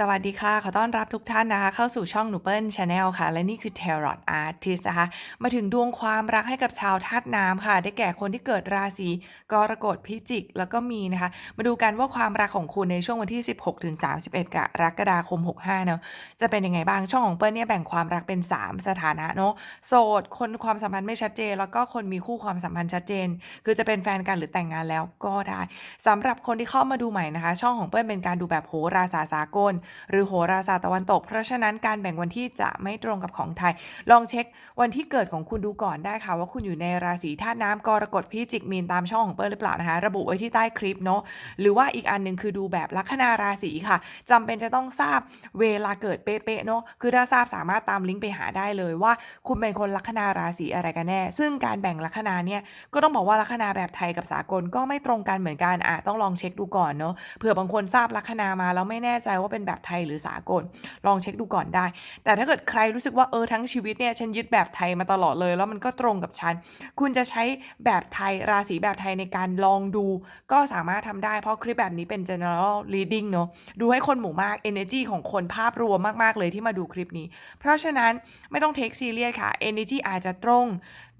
สวัสดีค่ะ ขอต้อนรับทุกท่านนะคะ เข้าสู่ช่องหนูเปิลชาแนลค่ะ และนี่คือ Tarot Artist นะคะ มาถึงดวงความรักให้กับชาวธาตุน้ำค่ะ ได้แก่คนที่เกิดราศีกรกฎพิจิก แล้วก็มีนะคะ มาดูกันว่าความรักของคุณในช่วงวันที่ 16ถึง31กรกฎาคม 65เนาะจะเป็นยังไงบ้างช่องของเปิ้ลเนี่ยแบ่งความรักเป็น 3 สถานะเนาะโสด คนความสัมพันธ์ไม่ชัดเจน แล้วก็คนมีคู่ความสัมพันธ์ชัดเจน คือจะเป็นแฟนกันหรือแต่งงานแล้วก็ได้สำหรับคนที่เข้ามาดูใหม่นะคะ ช่องของเปิ้ลเป็นการดูแบบโหราศาสากลหรือโหราศาสตร์ตะวันตก เพราะฉะนั้นการแบ่งวันที่จะไม่ตรงกับของไทย ลองเช็ควันที่เกิดของคุณดูก่อนได้ค่ะ ว่าคุณอยู่ในราศีธาตุน้ำกรกฎพิจิกมีนตามช่องของเปิ้ลหรือเปล่านะคะ ระบุไว้ที่ใต้คลิปเนาะหรือว่าอีกอันหนึ่งคือดูแบบลัคนาราศีค่ะจำเป็นจะต้องทราบเวลาเกิดเป๊ะๆเนาะคือถ้าทราบสามารถตามลิงก์ไปหาได้เลยว่า คุณเป็นคนลัคนาราศีอะไรกันแน่ ซึ่งการแบ่งลัคนาเนี่ยก็ต้องบอกว่าลัคนาแบบไทยกับสากลก็ไม่ตรงกันเหมือนกันอะต้องลองเช็คดูก่อนเนาะเผื่อบางคนทราบลัคนามาแล้วไม่แน่ใจว่าเป็นแบบไทยหรือสากล ลองเช็คดูก่อนได้ แต่ถ้าเกิดใครรู้สึกว่าเออทั้งชีวิตเนี่ยฉันยึดแบบไทยมาตลอดเลย แล้วมันก็ตรงกับฉัน คุณจะใช้แบบไทยราศีแบบไทยในการลองดู ก็สามารถทำได้เพราะคลิปแบบนี้เป็น general reading เนอะดูให้คนหมู่มาก energy ของคนภาพรวมมากๆเลยที่มาดูคลิปนี้ เพราะฉะนั้นไม่ต้อง take serious ค่ะ energy อาจจะตรง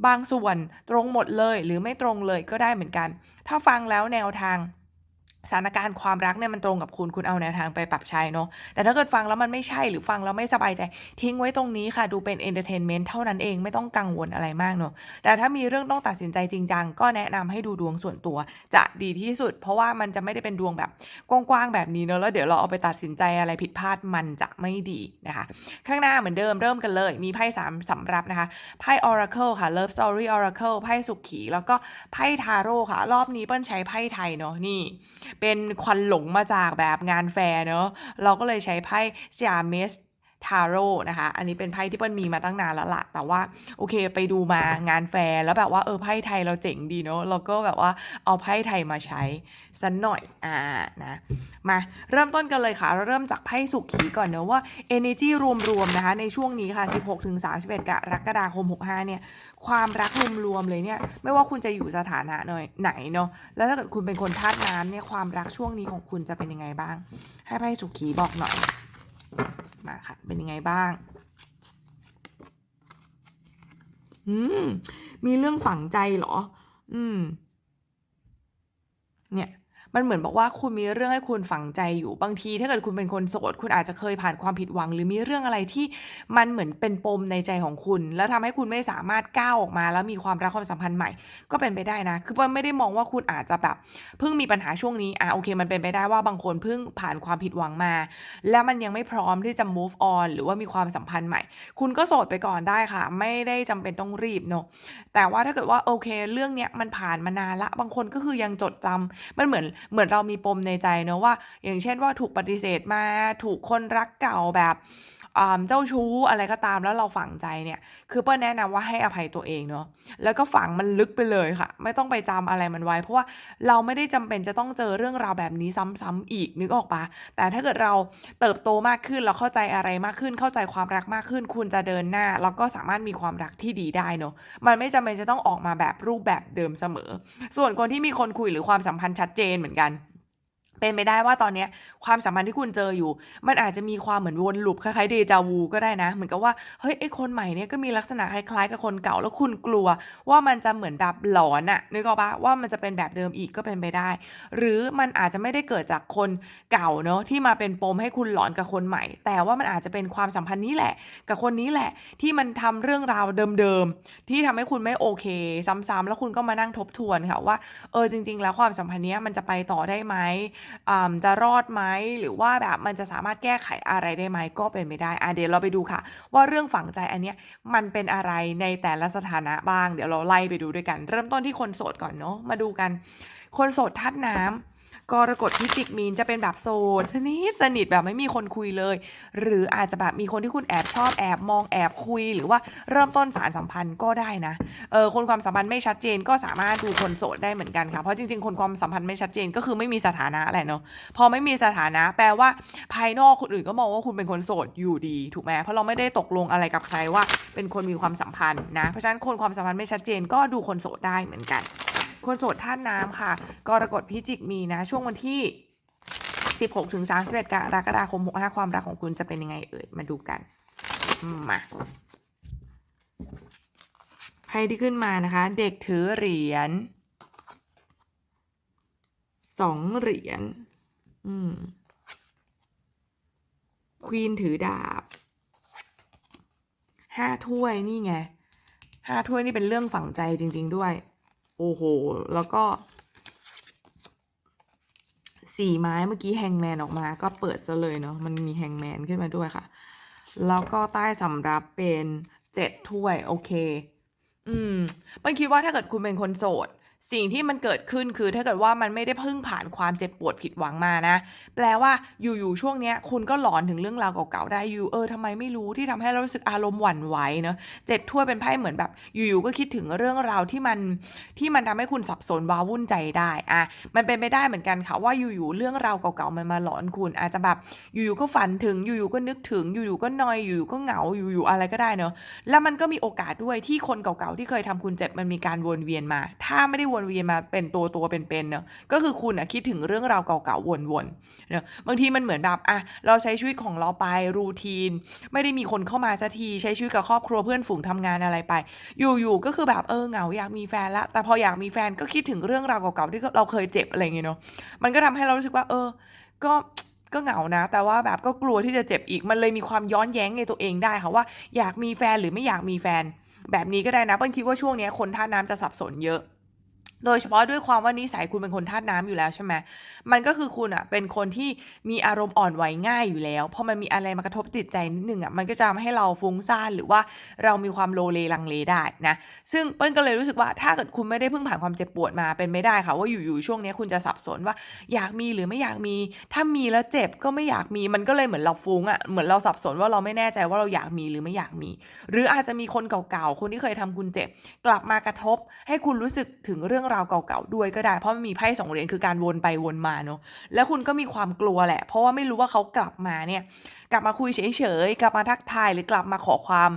บางส่วนตรงหมดเลย หรือไม่ตรงเลยก็ได้เหมือนกัน ถ้าฟังแล้วแนวทาง สถานการณ์ความรักเนี่ยมันตรงกับคุณคุณเอาแนวทางไปปรับใช้เนาะแต่ถ้าเกิดฟังแล้วมันไม่ใช่หรือฟังแล้วไม่สบายใจ ทิ้งไว้ตรงนี้ค่ะ ดูเป็นเอนเตอร์เทนเมนต์เท่านั้นเองไม่ต้องกังวลอะไรมากเนาะแต่ถ้ามีเรื่องต้องตัดสินใจจริงจังก็แนะนำให้ดูดวงส่วนตัว จะดีที่สุด เพราะว่ามันจะไม่ได้เป็นดวงแบบกว้างๆแบบนี้เนาะแล้วเดี๋ยวเราเอาไปตัดสินใจอะไรผิดพลาดมันจะไม่ดีนะคะ ข้างหน้าเหมือนเดิมเริ่มกันเลย มีไพ่สามสำรับนะคะไพ่ Oracle ค่ะ Love Story Oracle ไพ่สุขีแล้วก็ไพ่ทาโร่ค่ะ รอบนี้เปิ้ลใช้ไพ่ไทยเนาะนี่เป็นควันหลงมาจากแบบงานแฟร์เนาะเราก็เลยใช้ไพ่ซ i า m ส ทาโร่นะคะ อันนี้เป็นไพ่ที่เปิ้ลมีมาตั้งนานแล้วล่ะแต่ว่าโอเคไปดูมางานแฟร์แล้วแบบว่าเออไพ่ไทยเราเจ๋งดีเนาะเราก็แบบว่าเอาไพ่ไทยมาใช้สันหน่อยอ่านะมาเริ่มต้นกันเลยค่ะ เราเริ่มจากไพ่สุขีก่อนเนอะว่า energy รวมๆนะคะ ในช่วงนี้ค่ะ 16-31กรกฎาคม 65 เนี่ย ความรักรวมๆเลยเนี่ย ไม่ว่าคุณจะอยู่สถานะหน่อยไหนเนาะแล้วถ้าเกิดคุณเป็นคนธาตุน้ำเนี่ยความรักช่วงนี้ของคุณจะเป็นยังไงบ้าง ให้ไพ่สุขีบอกหน่อย มาค่ะ เป็นยังไงบ้าง อืม มีเรื่องฝังใจเหรอ อืม เนี่ย มันเหมือนบอกว่าคุณมีเรื่องให้คุณฝังใจอยู่บางที ถ้าเกิดคุณเป็นคนโสด คุณอาจจะเคยผ่านความผิดหวัง หรือมีเรื่องอะไรที่มันเหมือนเป็นปมในใจของคุณ แล้วทำให้คุณไม่สามารถก้าวออกมา แล้วมีความรักความสัมพันธ์ใหม่ ก็เป็นไปได้นะ คือมันไม่ได้มองว่าคุณอาจจะแบบเพิ่งมีปัญหาช่วงนี้อะโอเค มันเป็นไปได้ว่าบางคนเพิ่งผ่านความผิดหวังมา แล้วมันยังไม่พร้อมที่จะ move on หรือว่ามีความสัมพันธ์ใหม่ คุณก็โสดไปก่อนได้ค่ะ ไม่ได้จำเป็นต้องรีบเนอะแต่ว่าถ้าเกิดว่าโอเค เรื่องเนี้ยมันผ่านมานานละบางคนก็คือยังจดจำมันเหมือนเหมือนเรามีปมในใจเนอะว่า อย่างเช่นว่าถูกปฏิเสธมาถูกคนรักเก่าแบบ เจ้าชู้อะไรก็ตามแล้วเราฝังใจเนี่ย คือเปิ้ลแนะนำว่าให้อภัยตัวเองเนาะแล้วก็ฝังมันลึกไปเลยค่ะ ไม่ต้องไปจำอะไรมันไว้ เพราะว่าเราไม่ได้จำเป็นจะต้องเจอเรื่องราวแบบนี้ซ้ำๆอีกนึกออกปะแต่ถ้าเกิดเราเติบโตมากขึ้นเราเข้าใจอะไรมากขึ้น เข้าใจความรักมากขึ้น คุณจะเดินหน้า แล้วก็สามารถมีความรักที่ดีได้เนาะมันไม่จำเป็นจะต้องออกมาแบบรูปแบบเดิมเสมอ ส่วนคนที่มีคนคุยหรือความสัมพันธ์ชัดเจนเหมือนกัน เป็นไปได้ว่าตอนเนี้ยความสัมพันธ์ที่คุณเจออยู่ มันอาจจะมีความเหมือนวนลูปคล้ายๆเดจาวูก็ได้นะ เหมือนกับว่าเฮ้ยไอคนใหม่เนี่ยก็มีลักษณะคล้ายๆกับคนเก่าแล้วคุณกลัว ว่ามันจะเหมือนแบบหลอนอะนึกออกปะว่ามันจะเป็นแบบเดิมอีกก็เป็นไปได้ หรือมันอาจจะไม่ได้เกิดจากคนเก่าเนอะที่มาเป็นปมให้คุณหลอนกับคนใหม่ แต่ว่ามันอาจจะเป็นความสัมพันธ์นี้แหละ กับคนนี้แหละ ที่มันทำเรื่องราวเดิมๆที่ทำให้คุณไม่โอเค ซ้ำๆแล้วคุณก็มานั่งทบทวนค่ะว่าเออจริง ๆ แล้วความสัมพันธ์เนี้ยมันจะไปต่อได้ไหมจะรอดไหมหรือว่าแบบมันจะสามารถแก้ไขอะไรได้ไหมก็เป็นไม่ได้อะเดี๋ยวเราไปดูค่ะ ว่าเรื่องฝังใจอันเนี้ยมันเป็นอะไรในแต่ละสถานะบ้าง เดี๋ยวเราไล่ไปดูด้วยกัน เริ่มต้นที่คนโสดก่อนเนาะมาดูกัน คนโสดทัดน้ำ กรกฎพิจิกมีนจะเป็นแบบโสดสนิทสนิทแบบไม่มีคนคุยเลย หรืออาจจะแบบมีคนที่คุณแอบชอบแอบมองแอบคุย หรือว่าเริ่มต้นสารสัมพันธ์ก็ได้นะเออคนความสัมพันธ์ไม่ชัดเจนก็สามารถดูคนโสดได้เหมือนกันค่ะเพราะจริงๆ คนความสัมพันธ์ไม่ชัดเจนก็คือไม่มีสถานะแหละเนาะพอไม่มีสถานะแปลว่าภายนอกคนอื่นก็มองว่าคุณเป็นคนโสดอยู่ดีถูกไหมเพราะเราไม่ได้ตกลงอะไรกับใครว่าเป็นคนมีความสัมพันธ์นะเพราะฉะนั้นคนความสัมพันธ์ไม่ชัดเจนก็ดูคนโสดได้เหมือนกัน คนโสดธาตุน้ำค่ะ กรกฎพิจิกมีนะ ช่วงวันที่ 16ถึง31กรกฎาคม65ความรักของคุณจะเป็นยังไงเอ่ยมาดูกันมมาไพ่ที่ขึ้นมานะคะ เด็กถือเหรียญสองเหรียญอืมควีนถือดาบห้าถ้วยนี่ไงห้าถ้วยนี่เป็นเรื่องฝังใจจริง ๆ ด้วย โอ้โห แล้วก็สี่ไม้เมื่อกี้แฮงแมนออกมาก็เปิดซะเลยเนาะมันมีแฮงแมนขึ้นมาด้วยค่ะ แล้วก็ใต้สำรับเป็นเจ็ดถ้วย โอเค อืมมันคิดว่าถ้าเกิดคุณเป็นคนโสด สิ่งที่มันเกิดขึ้นคือถ้าเกิดว่ามันไม่ได้เพิ่งผ่านความเจ็บปวดผิดหวังมานะ แปลว่าอยู่ๆช่วงเนี้ยคุณก็หลอนถึงเรื่องราวเก่าๆได้อยู่เออทำไมไม่รู้ที่ทำให้เรารู้สึกอารมณ์หวั่นไหวเนอะเจ็ดถ้วยเป็นไพ่เหมือนแบบ อยู่ๆก็คิดถึงเรื่องราวที่มันที่มันทำให้คุณสับสนว้าวุ่นใจได้อะมันเป็นไปได้เหมือนกันค่ะว่าอยู่ๆเรื่องราวเก่าๆมันมาหลอนคุณ อาจจะแบบอยู่ๆก็ฝันถึงอยู่ๆก็นึกถึงอยู่ๆก็นอยอยู่ๆก็เหงาอยู่ๆอะไรก็ได้เนอะแล้วมันก็มีโอกาสด้วยที่คนเก่าๆที่เคยทำคุณเจ็บมันมีการวนเวียนมา ถ้าไม่ได้วนเวียนมาเป็นตัวตัวๆเป็นๆเนอะก็คือคุณอะคิดถึงเรื่องราวเก่าๆวนๆเนอะบางทีมันเหมือนแบบอะเราใช้ชีวิตของเราไปรูทีน ไม่ได้มีคนเข้ามาสักทีใช้ชีวิตกับครอบครัวเพื่อนฝูงทำงานอะไรไป อยู่ๆก็คือแบบเออเหงาอยากมีแฟนละแต่พออยากมีแฟนก็คิดถึงเรื่องราวเก่าๆที่เราเคยเจ็บอะไรเงี้ยเนาะมันก็ทำให้เรารู้สึกว่า เออ ก็ก็เหงานะ แต่ว่าแบบก็กลัวที่จะเจ็บอีกมันเลยมีความย้อนแย้งในตัวเองได้ค่ะว่าอยากมีแฟนหรือไม่อยากมีแฟน แบบนี้ก็ได้นะเปิ้ลคิดว่าช่วงนี้คนท่าน้ำจะสับสนเยอะ โดยเฉพาะด้วยความว่านิสัยคุณเป็นคนธาตุน้ำอยู่แล้วใช่ไหมมันก็คือคุณอะเป็นคนที่มีอารมณ์อ่อนไหวง่ายอยู่แล้วพอมันมีอะไรมากระทบจิตใจนิดนึงอะมันก็จะทำให้เราฟุ้งซ่านหรือว่าเรามีความโลเลลังเลได้นะ ซึ่งเปิ้ลก็เลยรู้สึกว่าถ้าเกิดคุณไม่ได้เพิ่งผ่านความเจ็บปวดมาเป็นไม่ได้ค่ะว่าอยู่ๆช่วงนี้คุณจะสับสนว่า อยากมีหรือไม่อยากมี ถ้ามีแล้วเจ็บก็ไม่อยากมีมันก็เลยเหมือนเราฟุ้งอะเหมือนเราสับสนว่าเราไม่แน่ใจว่าเราอยากมีหรือไม่อยากมี หรืออาจจะมีคนเก่าๆคนที่เคยทำคุณเจ็บ กลับมากระทบ ให้คุณรู้สึกถึงเรื่องราวเก่าๆด้วยก็ได้ เพราะมันมีไพ่สองเหรียญคือการวนไปวนมาเนาะแล้วคุณก็มีความกลัวแหละ เพราะว่าไม่รู้ว่าเขากลับมาเนี่ย กลับมาคุยเฉยๆกลับมาทักทายหรือกลับมาขอความ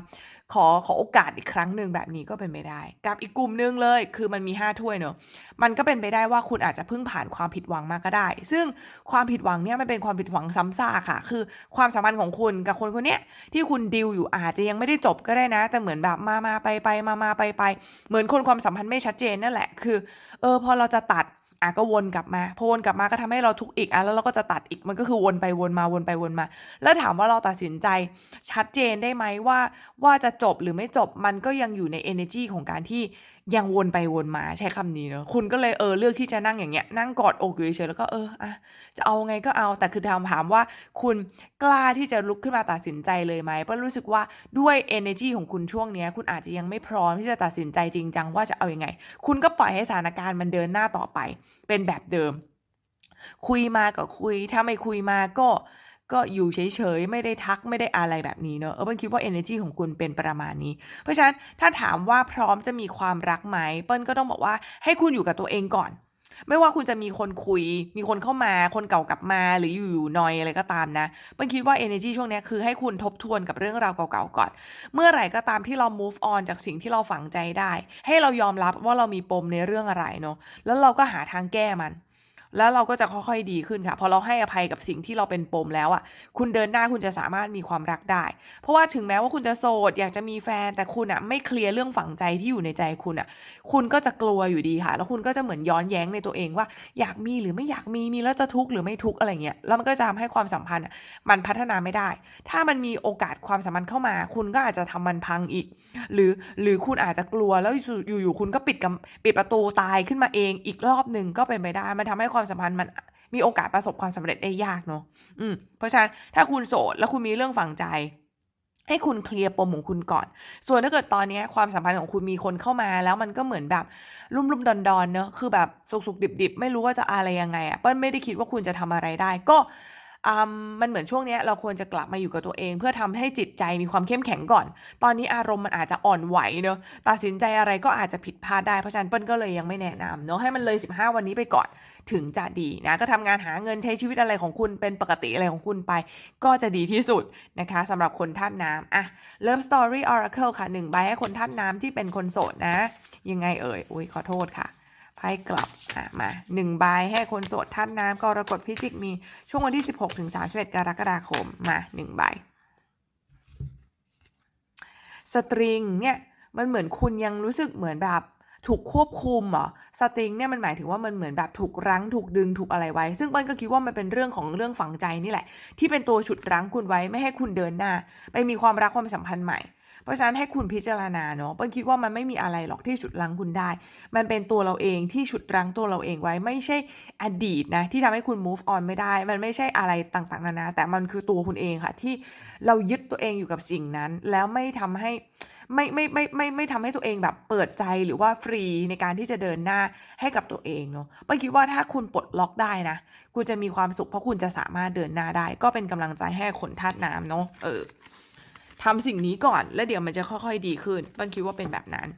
ขอขอโอกาสอีกครั้งหนึ่งแบบนี้ก็เป็นไปได้ กับอีกกลุ่มหนึงเลย คือมันมีห้าถ้วยเนอะมันก็เป็นไปได้ว่าคุณอาจจะเพิ่งผ่านความผิดหวังมาก็ได้ ซึ่งความผิดหวังเนี่ยมันเป็นความผิดหวังซ้ำซากค่ะ คือความสัมพันธ์ของคุณกับคนคนเนี้ยที่คุณดิวอยู่อาจจะยังไม่ได้จบก็ได้นะ แต่เหมือนแบบมามาไปไปมามาไปไปเหมือนคนความสัมพันธ์ไม่ชัดเจนนั่นแหละ คือเออพอเราจะตัด อะก็วนกลับมาพอวนกลับมาก็ทำให้เราทุกข์อีกอะแล้วเราก็จะตัดอีกมันก็คือวนไปวนมาวนไปวนมา แล้วถามว่าเราตัดสินใจชัดเจนได้ไหมว่าว่าจะจบหรือไม่จบมันก็ยังอยู่ใน energy ของการที่ยังวนไปวนมาใช้คำนี้เนอะคุณก็เลยเออเลือกที่จะนั่งอย่างเงี้ยนั่งกอดอกอยู่เฉยๆแล้วก็เอออะจะเอาไงก็เอาแต่คือถามถามว่า คุณกล้าที่จะลุกขึ้นมาตัดสินใจเลยไหมเพราะรู้สึกว่าด้วย energy ของคุณช่วงเนี้ย คุณอาจจะยังไม่พร้อมที่จะตัดสินใจจริงจังว่าจะเอาอยัางไง คุณก็ปล่อยให้สถานการณ์มันเดินหน้าต่อไป เป็นแบบเดิม คุยมาก็คุยถ้าไม่คุยมาก็ ก็อยู่เฉยๆ ไม่ได้ทักไม่ได้อะไรแบบนี้เนอะเออเปิ้ลคิดว่า energy ของคุณเป็นประมาณนี้ เพราะฉะนั้นถ้าถามว่าพร้อมจะมีความรักไหมเปิ้ลก็ต้องบอกว่าให้คุณอยู่กับตัวเองก่อน ไม่ว่าคุณจะมีคนคุย มีคนเข้ามาคนเก่ากลับมาหรืออยู่ๆนอยอะไรก็ตามนะเปิ้ลคิดว่า energy ช่วงนี้คือให้คุณทบทวนกับเรื่องราวเก่าๆก่อน เมื่อไหร่ก็ตามที่เรา move on จากสิ่งที่เราฝังใจได้ ให้เรายอมรับว่าเรามีปมในเรื่องอะไรเนาะแล้วเราก็หาทางแก้มัน แล้วเราก็จะค่อยๆดีขึ้นค่ะ พอเราให้อภัยกับสิ่งที่เราเป็นปมแล้วอะ คุณเดินหน้าคุณจะสามารถมีความรักได้ เพราะว่าถึงแม้ว่าคุณจะโสดอยากจะมีแฟน แต่คุณอะไม่เคลียร์เรื่องฝังใจที่อยู่ในใจคุณอะ คุณก็จะกลัวอยู่ดีค่ะ แล้วคุณก็จะเหมือนย้อนแย้งในตัวเองว่า อยากมีหรือไม่อยากมี มีแล้วจะทุกข์หรือไม่ทุกข์อะไรเงี้ย แล้วมันก็จะทำให้ความสัมพันธ์มันพัฒนาไม่ได้ ถ้ามันมีโอกาสความสัมพันธ์เข้ามา คุณก็อาจจะทำมันพังอีก หรือหรือคุณอาจจะกลัวแล้วอยู่ๆคุณก็ปิดกำปิดประตูตายขึ้นมาเองอีกรอบหนึ่งก็เป็นไปได้ มันทำให้ความความสัมพันธ์มันมีโอกาสประสบความสำเร็จได้ยากเนาะอืม เพราะฉะนั้นถ้าคุณโสดแล้วคุณมีเรื่องฝังใจ ให้คุณเคลียร์ปมของคุณก่อน ส่วนถ้าเกิดตอนนี้ความสัมพันธ์ของคุณมีคนเข้ามา แล้วมันก็เหมือนแบบรุ่มรุ่มดอนดอนๆเนอะคือแบบสุกๆดิบๆไม่รู้ว่าจะอะไรยังไงอะ่ะเปิ้ลไม่ได้คิดว่าคุณจะทำอะไรได้ ก็ อืมมันเหมือนช่วงนี้เราควรจะกลับมาอยู่กับตัวเอง เพื่อทำให้จิตใจมีความเข้มแข็งก่อน ตอนนี้อารมณ์มันอาจจะอ่อนไหวเนอะตัดสินใจอะไรก็อาจจะผิดพลาดได้เพราะฉะนั้นเปิ้ลก็เลยยังไม่แนะนำเนอะให้มันเลย 15 วันนี้ไปก่อนถึงจะดีนะก็ทำงานหาเงินใช้ชีวิตอะไรของคุณเป็นปกติอะไรของคุณไป ก็จะดีที่สุดนะคะสำหรับคนท่านน้ำอะเริ่ม Story Oracle ค่ะหนึ่งใบให้คนท่านน้ำที่เป็นคนโสดนะ ยังไงเอ่ยอุ้ยขอโทษค่ะ ไพ่กลับอะมาหนึ่งใบให้คนโสดท่านน้ำกรกฎพิจิกมีช่วงวันที่ 16ถึง31กรกฎาคมมาหนึ่งใบสตริงเนี่ยมันเหมือนคุณยังรู้สึกเหมือนแบบถูกควบคุมเหรอสตริงเนี่ยมันหมายถึงว่ามันเหมือนแบบถูกรั้งถูกดึงถูกอะไรไว้ ซึ่งเปิ้ลก็คิดว่ามันเป็นเรื่องของเรื่องฝังใจนี่แหละ ที่เป็นตัวฉุดรั้งคุณไว้ไม่ให้คุณเดินหน้า ไปมีความรักความสัมพันธ์ใหม่ เพราะฉะนั้นให้คุณพิจารณาเนาะเปิ้ลคิดว่ามันไม่มีอะไรหรอกที่ฉุดรั้งคุณได้ มันเป็นตัวเราเองที่ฉุดรั้งตัวเราเองไว้ไม่ใช่อดีตนะที่ทำให้คุณ move on ไม่ได้ มันไม่ใช่อะไรต่างๆนานาแต่มันคือตัวคุณเองค่ะที่เรายึดตัวเองอยู่กับสิ่งนั้น แล้วไม่ทำให้ไม่ไม่ไม่ไม่ไม่ทำให้ตัวเองแบบเปิดใจหรือว่าฟรีในการที่จะเดินหน้าให้กับตัวเองเนาะป้นคิดว่าถ้าคุณปลดล็อกได้นะ คุณจะมีความสุขเพราะคุณจะสามารถเดินหน้าได้ ก็เป็นกำลังใจให้คนธาตุน้ำเนาะเออ ทำสิ่งนี้ก่อน แล้วเดี๋ยวมันจะค่อยๆดีขึ้นเป้นคิดว่าเป็นแบบนั้น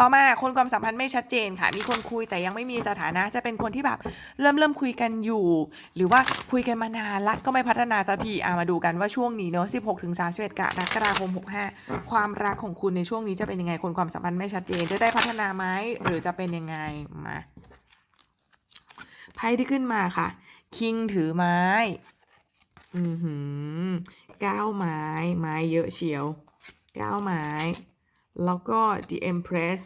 ต่อมาคนความสัมพันธ์ไม่ชัดเจนค่ะ มีคนคุยแต่ยังไม่มีสถานะจะเป็นคนที่แบบเริ่มเริ่มคุยกันอยู่ หรือว่าคุยกันมานานละก็ไม่พัฒนาสักทีอะมาดูกันว่าช่วงนี้เนาะ16ถึง31กรกฎาคม65 ความรักของคุณในช่วงนี้จะเป็นยังไงคนความสัมพันธ์ไม่ชัดเจน จะได้พัฒนาไหมหรือจะเป็นยังไงมาไพ่ที่ขึ้นมาค่ะ คิงถือไม้ อือหือ เก้าไม้ ไม้เยอะเชียวเก้าไม้ แล้วก็ The Empress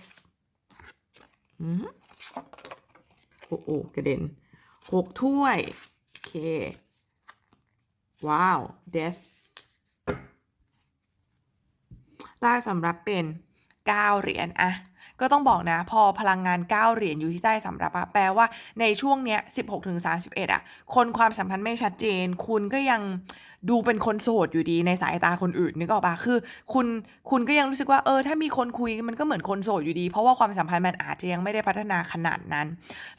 อืมโอ้โอ้กระเด็นหกถ้วย โอเค ว้าว Death ได้สำรับเป็น 9 เหรียญอะ ก็ต้องบอกนะ พอพลังงาน 9 เหรียญอยู่ที่ใต้สำรับอะแปลว่าในช่วงเนี้ย 16ถึง31อะคนความสัมพันธ์ไม่ชัดเจน คุณก็ยังดูเป็นคนโสดอยู่ดีในสายตาคนอื่นนึกออกปะคือ คุณคุณก็ยังรู้สึกว่าเออถ้ามีคนคุยมันก็เหมือนคนโสดอยู่ดี เพราะว่าความสัมพันธ์มันอาจจะยังไม่ได้พัฒนาขนาดนั้น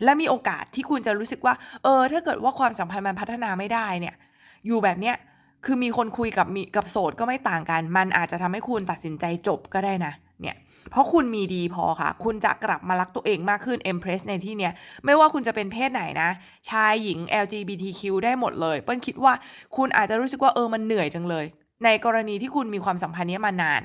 และมีโอกาสที่คุณจะรู้สึกว่า เออ ถ้าเกิดว่าความสัมพันธ์มันพัฒนาไม่ได้เนี่ย อยู่แบบเนี้ยคือมีคนคุยกับมีกับโสดก็ไม่ต่างกัน มันอาจจะทำให้คุณตัดสินใจจบก็ได้นะ เพราะคุณมีดีพอค่ะ คุณจะกลับมารักตัวเองมากขึ้น Empress ในที่เนี้ย ไม่ว่าคุณจะเป็นเพศไหนนะ ชายหญิง LGBTQ ได้หมดเลย เปิ้ลคิดว่าคุณอาจจะรู้สึกว่าเออมันเหนื่อยจังเลย ในกรณีที่คุณมีความสัมพันธ์นี้มานาน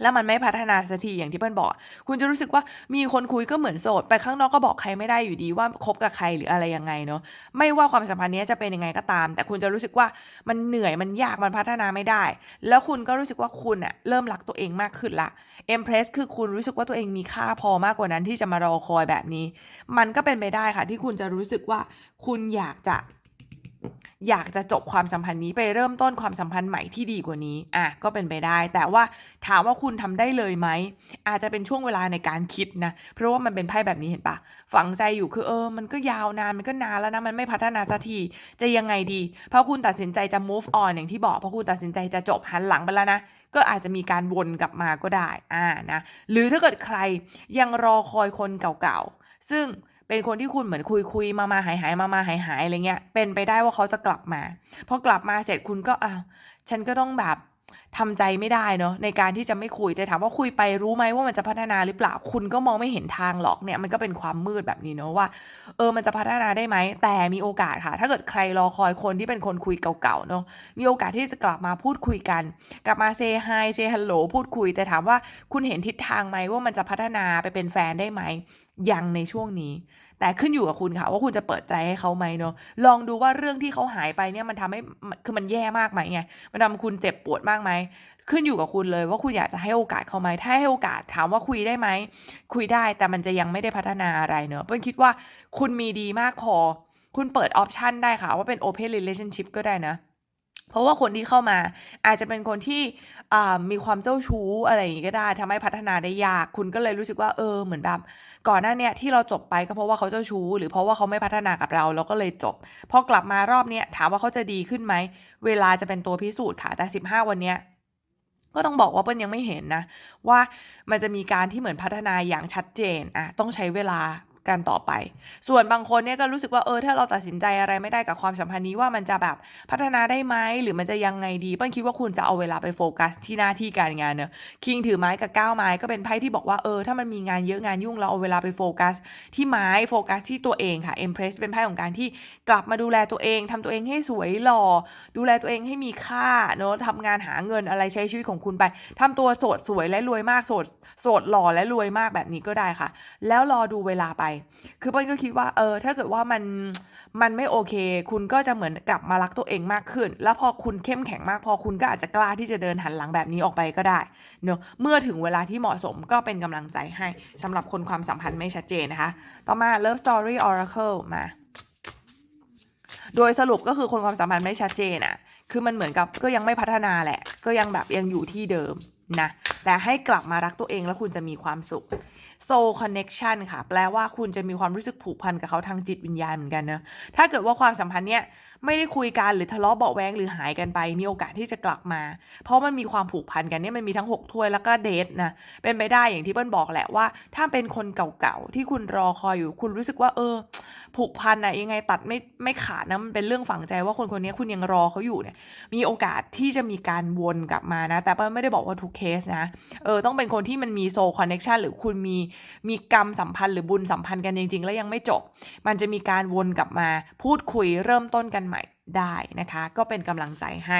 แล้วมันไม่พัฒนาสักทีอย่างที่เปิ้ลบอก คุณจะรู้สึกว่ามีคนคุยก็เหมือนโสด ไปข้างนอกก็บอกใครไม่ได้อยู่ดีว่าคบกับใครหรืออะไรยังไงเนาะไม่ว่าความสัมพันธ์นี้จะเป็นยังไงก็ตาม แต่คุณจะรู้สึกว่ามันเหนื่อยมันยากมันพัฒนาไม่ได้ แล้วคุณก็รู้สึกว่าคุณอะเริ่มรักตัวเองมากขึ้นละ Empress คือคุณรู้สึกว่าตัวเองมีค่าพอมากกว่านั้นที่จะมารอคอยแบบนี้ มันก็เป็นไปได้ค่ะ ที่คุณจะรู้สึกว่าคุณอยากจะ อยากจะจบความสัมพันธ์นี้ไปเริ่มต้นความสัมพันธ์ใหม่ที่ดีกว่านี้อะก็เป็นไปได้ แต่ว่าถามว่าคุณทำได้เลยไหมอาจจะเป็นช่วงเวลาในการคิดนะ เพราะว่ามันเป็นไพ่แบบนี้เห็นปะฝังใจอยู่คือเออ มันก็ยาวนานมันก็นานแล้วนะมันไม่พัฒนาสักทีจะยังไงดีเพราะคุณตัดสินใจจะ move on อย่างที่บอกเพราะคุณตัดสินใจจะจบหันหลังไปแล้วนะก็อาจจะมีการวนกลับมาก็ได้อ่านะหรือถ้าเกิดใครยังรอคอยคนเก่าๆซึ่ง เป็นคนที่คุณเหมือนคุยคุยมามาหายหายมามาหายหายอะไรเงี้ย เป็นไปได้ว่าเขาจะกลับมา พอกลับมาเสร็จคุณก็อ้าวฉันก็ต้องแบบทำใจไม่ได้เนาะในการที่จะไม่คุยแต่ถามว่าคุยไปรู้ไหมว่ามันจะพัฒนาหรือเปล่าคุณก็มองไม่เห็นทางหรอกเนี่ยมันก็เป็นความมืดแบบนี้เนาะว่า เออมันจะพัฒนาได้ไหมแต่มีโอกาสค่ะ ถ้าเกิดใครรอคอยคนที่เป็นคนคุยเก่าๆเนาะมีโอกาสที่จะกลับมาพูดคุยกัน กลับมาเซฮายเซฮัลโหลพูดคุย แต่ถามว่าคุณเห็นทิศทางไหมว่ามันจะพัฒนาไปเป็นแฟนได้ไหม ยังในช่วงนี้ แต่ขึ้นอยู่กับคุณค่ะ ว่าคุณจะเปิดใจให้เขาไหมเนาะลองดูว่าเรื่องที่เขาหายไปเนี่ยมันทำให้คือมันแย่มากไหมไงมันทำคุณเจ็บปวดมากไหมขึ้นอยู่กับคุณเลยว่าคุณอยากจะให้โอกาสเขาไหมถ้าให้โอกาสถามว่าคุยได้ไหมคุยได้แต่มันจะยังไม่ได้พัฒนาอะไรเนอะเปิ้ลคิดว่าคุณมีดีมากพอ คุณเปิดออปชันได้ค่ะว่าเป็น open relationship ก็ได้นะ เพราะว่าคนที่เข้ามาอาจจะเป็นคนที่มีความเจ้าชู้อะไรอย่างงี้ก็ได้ทำให้พัฒนาได้ยาก คุณก็เลยรู้สึกว่าเออเหมือนแบบก่อนหน้าเนี้ยที่เราจบไปก็เพราะว่าเขาเจ้าชู้ หรือเพราะว่าเขาไม่พัฒนากับเราเราก็เลยจบพอกลับมารอบเนี้ยถามว่าเขาจะดีขึ้นไหมเวลาจะเป็นตัวพิสูจน์ค่ะแต่ 15 วันเนี้ยก็ต้องบอกว่าเปิ้ลยังไม่เห็นนะ ว่ามันจะมีการที่เหมือนพัฒนาอย่างชัดเจนอะต้องใช้เวลา กันต่อไป ส่วนบางคนเนี่ยก็รู้สึกว่าเออถ้าเราตัดสินใจอะไรไม่ได้กับความสัมพันธ์นี้ว่ามันจะแบบพัฒนาได้ไหมหรือมันจะยังไงดีเปิ้ลคิดว่าคุณจะเอาเวลาไปโฟกัสที่หน้าที่การงานเนอะคิงถือไม้กับก้าวไม้ก็เป็นไพ่ที่บอกว่าเออถ้ามันมีงานเยอะงานยุ่งเราเอาเวลาไปโฟกัส ที่ไม้โฟกัสที่ตัวเองค่ะ Empress เป็นไพ่ของการที่กลับมาดูแลตัวเองทำตัวเองให้สวยหล่อดูแลตัวเองให้มีค่าเนอะทำงานหาเงินอะไรใช้ชีวิตของคุณไปทำตัวโสดสวยและรวยมากโสดโสดหล่อและรวยมากแบบนี้ก็ได้ค่ะ แล้วรอดูเวลาไปคือเปิ้ลก็คิดว่าเออถ้าเกิดว่ามันมันไม่โอเค คุณก็จะเหมือนกลับมารักตัวเองมากขึ้น แล้วพอคุณเข้มแข็งมากพอคุณก็อาจจะกล้าที่จะเดินหันหลังแบบนี้ออกไปก็ได้เนอะเมื่อถึงเวลาที่เหมาะสมก็เป็นกำลังใจให้สำหรับคนความสัมพันธ์ไม่ชัดเจนนะคะ ต่อมา Love Story Oracle มา โดยสรุปก็คือคนความสัมพันธ์ไม่ชัดเจนอะคือมันเหมือนกับก็ยังไม่พัฒนาแหละ ก็ยังแบบยังอยู่ที่เดิมนะ แต่ให้กลับมารักตัวเองแล้วคุณจะมีความสุข soul connection ค่ะ แปลว่าคุณจะมีความรู้สึกผูกพันกับเขาทางจิตวิญญาณเหมือนกันเนอะถ้าเกิดว่าความสัมพันธ์เนี้ย ไม่ได้คุยกันหรือทะเลาะเบาแวงหรือหายกันไป มีโอกาสที่จะกลับมา เพราะมันมีความผูกพันกันเนี่ยมันมีทั้ง 6 ถ้วยแล้วก็เดทนะ เป็นไปได้อย่างที่เปิ้ลบอกแหละว่า ถ้าเป็นคนเก่าๆที่คุณรอคอยอยู่ คุณรู้สึกว่า เออ ผูกพันอะยังไงตัดไม่ไม่ขาดนะมันเป็นเรื่องฝังใจว่าคนคนนี้คุณยังรอเขาอยู่เนี่ย มีโอกาสที่จะมีการวนกลับมานะ แต่เปิ้ลไม่ได้บอกว่าทุกเคสนะเออต้องเป็นคนที่มันมีโซลคอนเน็ชันหรือคุณมีมีกรรมสัมพันธ์หรือบุญสัมพันธ์กันจริง ๆ แล้วยังไม่จบ มันจะมีการวนกลับมา พูดคุยเริ่มต้นกันใหม่ ได้นะคะ ก็เป็นกำลังใจให้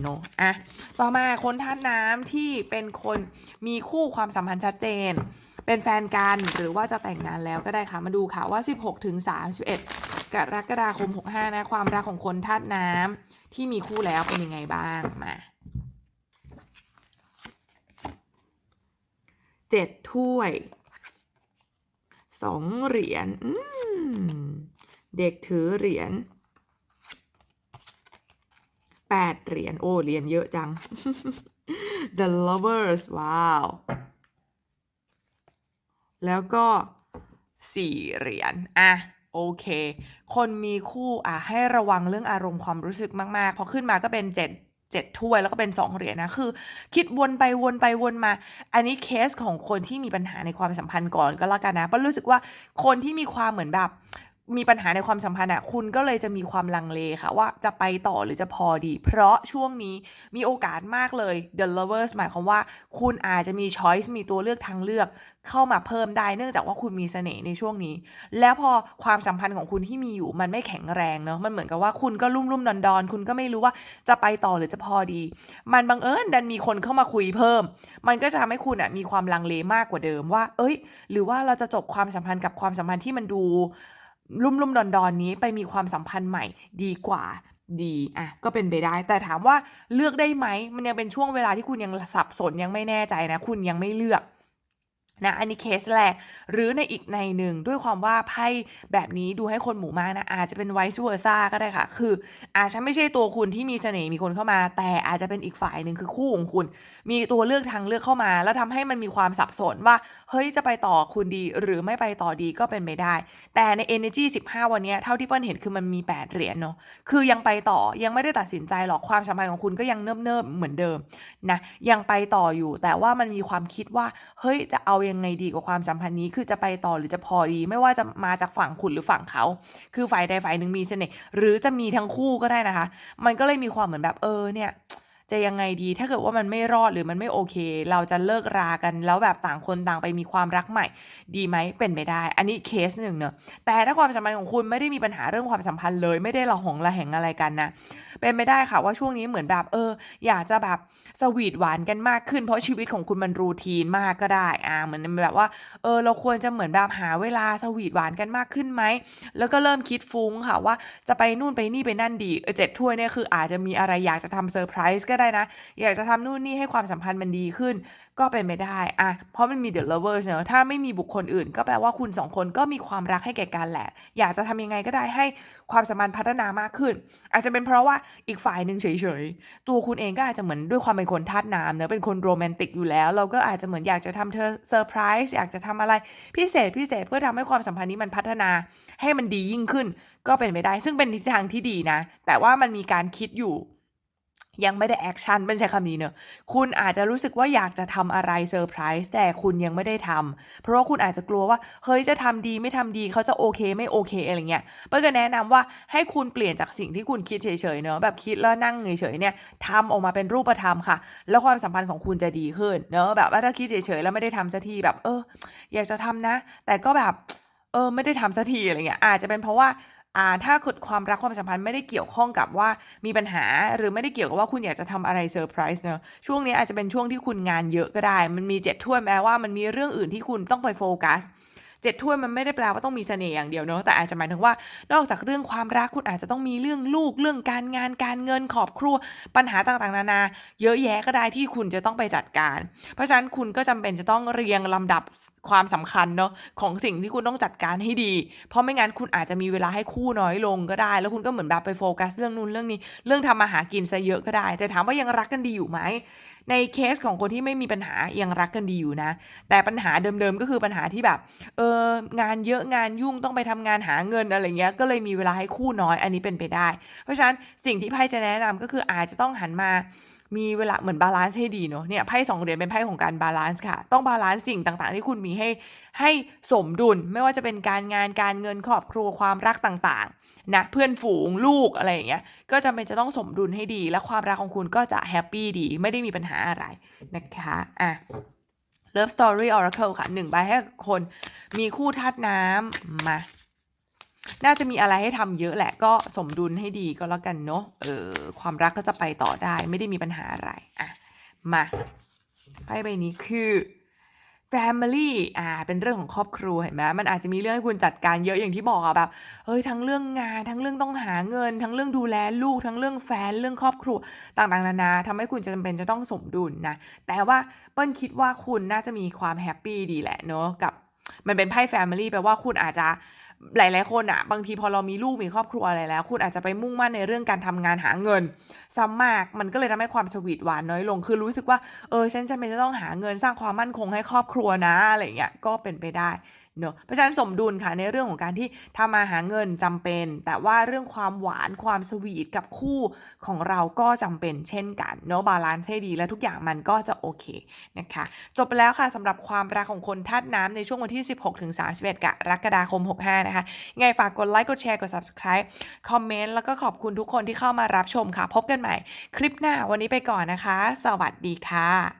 เนอะอะต่อมาคนท่าตุน้ำที่เป็นคนมีคู่ความสัมพันธ์ชัดเจน เป็นแฟนกันหรือว่าจะแต่งงานแล้วก็ได้ค่ะมาดูค่ะว่า 16ถึง31 กรกฎาคม 65 นะความรักของคนธาตุน้ำที่มีคู่แล้วเป็นยังไงบ้างมาเจ็ดถ้วยสองเหรียญเด็กถือเหรียญ แปดเหรียญ โอ้เหรียญเยอะจัง The Lovers ว้าว แล้วก็สี่เหรียญ อะ โอเค คนมีคู่อะ ให้ระวังเรื่องอารมณ์ความรู้สึกมากๆ พอขึ้นมาก็เป็นเจ็ดเจ็ดถ้วยแล้วก็เป็นสองเหรียญนะ คือ คิดวนไปวนไปวนมา อันนี้เคสของคนที่มีปัญหาในความสัมพันธ์ก่อนก็แล้วกันนะเพราะรู้สึกว่าคนที่มีความเหมือนแบบ มีปัญหาในความสัมพันธ์อะคุณก็เลยจะมีความลังเลค่ะว่าจะไปต่อหรือจะพอดี เพราะช่วงนี้มีโอกาสมากเลย The Lovers หมายความว่า คุณอาจจะมี choice มีตัวเลือกทางเลือก เข้ามาเพิ่มได้เนื่องจากว่าคุณมีเสน่ห์ในช่วงนี้ แล้วพอความสัมพันธ์ของคุณที่มีอยู่มันไม่แข็งแรงเนาะมันเหมือนกับว่าคุณก็ลุ่มลุ่มดอนดอนคุณก็ไม่รู้ว่าจะไปต่อหรือจะพอดี มันบังเอิญดันมีคนเข้ามาคุยเพิ่ม มันก็จะทำให้คุณอะมีความลังเลมากกว่าเดิมว่า เอ้ย หรือว่าเราจะจบความสัมพันธ์กับความสัมพันธ์ที่มันดู ลุ่มลุ่มดอนดอนๆนี้ไปมีความสัมพันธ์ใหม่ดีกว่าดีอะก็เป็นไปได้ แต่ถามว่าเลือกได้ไหม มันยังเป็นช่วงเวลาที่คุณยังสับสนยังไม่แน่ใจนะ คุณยังไม่เลือก นะอันนี้เคสแรก หรือในอีกในหนึ่งด้วยความว่าไพ่แบบนี้ดูให้คนหมู่มากนะ อาจจะเป็นไวซ์เวอร์ซ่าก็ได้ค่ะ คืออาจจะไม่ใช่ตัวคุณที่มีเสน่ห์มีคนเข้ามา แต่อาจจะเป็นอีกฝ่ายหนึ่งคือคู่ของคุณ มีตัวเลือกทางเลือกเข้ามา แล้วทำให้มันมีความสับสนว่า เฮ้ยจะไปต่อคุณดี หรือไม่ไปต่อดีก็เป็นไปได้ แต่ใน Energy 15 วันนี้เท่าที่เปิ้ลเห็นคือมันมี 8 เหรียญเนาะคือยังไปต่อยังไม่ได้ตัดสินใจหรอกความสัมพันธ์ของคุณก็ยังเนิบๆเหมือนเดิมนะยังไปต่ออยู่แต่ว่ามันมีความคิดว่าเฮ้ยจะเอายยังไงดีกับความสัมพันธ์นี้ คือจะไปต่อหรือจะพอดี ไม่ว่าจะมาจากฝั่งคุณหรือฝั่งเขา คือฝ่ายใดฝ่ายหนึ่งมีเสน่ห์หรือจะมีทั้งคู่ก็ได้นะคะ มันก็เลยมีความเหมือนแบบเออเนี่ยจะยังไงดี ถ้าเกิดว่ามันไม่รอดหรือมันไม่โอเค เราจะเลิกรากันแล้วแบบต่างคนต่างไปมีความรักใหม่ ดีไหมเป็นไปได้ อันนี้เคสหนึ่งเนอะแต่ถ้าความสัมพันธ์ของคุณไม่ได้มีปัญหาเรื่องความสัมพันธ์เลย ไม่ได้ระหองระแหงอะไรกันนะ เป็นไปได้ค่ะว่าช่วงนี้เหมือนแบบเออ อยากจะแบบ สวีทหวานกันมากขึ้น เพราะชีวิตของคุณมันรูทีนมากก็ได้อ่าเหมือนแบบว่าเออเราควรจะเหมือนแบบหาเวลาสวีทหวานกันมากขึ้นไหม แล้วก็เริ่มคิดฟุ้งค่ะว่าจะไปนู่นไปนี่ไปนั่นดีเออเจ็ดถ้วยเนี่ยคืออาจจะมีอะไรอยากจะทำเซอร์ไพรส์ก็ได้นะ อยากจะทำนู่นนี่ให้ความสัมพันธ์มันดีขึ้น ก็เป็นไปได้อะเพราะมันมี The Lovers เนอะถ้าไม่มีบุคคลอื่น ก็แปลว่าคุณสองคนก็มีความรักให้แก่กันแหละ อยากจะทำยังไงก็ได้ให้ความสัมพันธ์พัฒนามากขึ้น อาจจะเป็นเพราะว่าอีกฝ่ายหนึ่งเฉยๆ ตัวคุณเองก็อาจจะเหมือนด้วยความเป็นคนธาตุน้ำเนอะเป็นคนโรแมนติกอยู่แล้ว เราก็อาจจะเหมือนอยากจะทำเธอเซอร์ไพรส์อยากจะทำอะไรพิเศษพิเศษเพื่อทำให้ความสัมพันธ์นี้มันพัฒนาให้มันดียิ่งขึ้น ก็เป็นไปได้ ซึ่งเป็นทิศทางที่ดีนะ แต่ว่ามันมีการคิดอยู่ ยังไม่ได้แอคชั่นเป็นใช้คำนี้เนอะคุณอาจจะรู้สึกว่าอยากจะทำอะไรเซอร์ไพรส์แต่คุณยังไม่ได้ทำเพราะว่าคุณอาจจะกลัวว่า เฮ้ยจะทำดีไม่ทำดีเขาจะโอเคไม่โอเคอะไรเงี้ยเปิ้ลก็แนะนำว่าให้คุณเปลี่ยนจากสิ่งที่คุณคิดเฉยๆเนอะแบบคิดแล้วนั่งเฉยๆเนี่ยทำออกมาเป็นรูปธรรมค่ะ แล้วความสัมพันธ์ของคุณจะดีขึ้นเนอะแบบว่าถ้าคิดเฉยๆแล้วไม่ได้ทำสักทีแบบ เออ อยากจะทำนะ แต่ก็แบบเออไม่ได้ทำสักทีอะไรเงี้ยอาจจะเป็นเพราะว่า อ่าถ้าความรักความสัมพันธ์ไม่ได้เกี่ยวข้องกับว่ามีปัญหาหรือไม่ได้เกี่ยวกับว่าคุณอยากจะทำอะไรเซอร์ไพรส์เนอะช่วงนี้อาจจะเป็นช่วงที่คุณงานเยอะก็ได้ มันมีเจ็ดถ้วยแม้ว่ามันมีเรื่องอื่นที่คุณต้องไปโฟกัส เจ็ดถ้วยมันไม่ได้แปลว่าต้องมีเสน่ห์อย่างเดียวเนอะแต่อาจจะหมายถึงว่า นอกจากเรื่องความรักคุณอาจจะต้องมีเรื่องลูกเรื่องการงานการเงินครอบครัวปัญหาต่างๆ นานา เยอะแยะก็ได้ที่คุณจะต้องไปจัดการ เพราะฉะนั้นคุณก็จำเป็นจะต้องเรียงลำดับความสำคัญเนาะของสิ่งที่คุณต้องจัดการให้ดี เพราะไม่งั้นคุณอาจจะมีเวลาให้คู่น้อยลงก็ได้ แล้วคุณก็เหมือนแบบไปโฟกัสเรื่องนู้นเรื่องนี้ เรื่องทำมาหากินซะเยอะก็ได้ แต่ถามว่ายังรักกันดีอยู่ไหมในเคสของคนที่ไม่มีปัญหายังรักกันดีอยู่นะ แต่ปัญหาเดิมๆก็คือปัญหาที่แบบ เอองานเยอะงานยุ่งต้องไปทำงานหาเงินอะไรเงี้ย ก็เลยมีเวลาให้คู่น้อยอันนี้เป็นไปได้ เพราะฉะนั้นสิ่งที่ไพ่จะแนะนำก็คืออาจจะต้องหันมา มีเวลาเหมือนบาลานซ์ให้ดีเนาะเนี่ยไพ่สองเหรียญเป็นไพ่ของการบาลานซ์ค่ะ ต้องบาลานซ์สิ่งต่างๆ ที่คุณมีให้ให้สมดุล ไม่ว่าจะเป็นการงานการเงินครอบครัวความรักต่างๆนะเพื่อนฝูงลูกอะไรอย่างเงี้ยก็จำเป็นจะต้องสมดุลให้ดี และความรักของคุณก็จะแฮปปี้ดี ไม่ได้มีปัญหาอะไรนะคะอะ Love Story Oracle ค่ะหนึ่งใบให้คนมีคู่ธาตุน้ำมา น่าจะมีอะไรให้ทำเยอะแหละก็สมดุลให้ดีก็แล้วกันเนาะเออความรักก็จะไปต่อได้ ไม่ได้มีปัญหาอะไรอะมาไพ่ใบนี้คือ Family อ่า เป็นเรื่องของครอบครัวเห็นไหมมันอาจจะมีเรื่องให้คุณจัดการเยอะอย่างที่บอกอะแบบ เฮ้ย ทั้งเรื่องงาน ทั้งเรื่องต้องหาเงิน ทั้งเรื่องดูแลลูก ทั้งเรื่องแฟน เรื่องครอบครัว ต่างๆ นานาทำให้คุณจะจำเป็นจะต้องสมดุลนะ แต่ว่าเปิ้ลคิดว่าคุณน่าจะมีความแฮปปี้ดีแหละเนาะ กับ มันเป็นไพ่ Family แปลว่าคุณอาจจะ หลาย ๆ คนอะบางทีพอเรามีลูกมีครอบครัวอะไรแล้ว คุณอาจจะไปมุ่งมั่นในเรื่องการทำงานหาเงินซ้ำมากมันก็เลยทำให้ความสวีทหวานน้อยลง คือรู้สึกว่าเออฉันจำเป็นจะต้องหาเงินสร้างความมั่นคงให้ครอบครัวนะอะไรเงี้ยก็เป็นไปได้เนอะเพราะฉะนั้นสมดุลค่ะในเรื่องของการที่ทำมาหาเงินจำเป็น แต่ว่าเรื่องความหวานความสวีทกับคู่ของเราก็จำเป็นเช่นกันเนอะบาลานซ์ให้ดีและทุกอย่างมันก็จะโอเคนะคะจบไปแล้วค่ะสำหรับความรักของคนธาตุน้ำในช่วงวันที่ 16ถึง31กรกฎาคม 65 นะคะยังไงฝากกดไลค์กดแชร์กด subscribe คอมเมนต์แล้วก็ขอบคุณทุกคนที่เข้ามารับชมค่ะ พบกันใหม่คลิปหน้าวันนี้ไปก่อนนะคะ สวัสดีค่ะ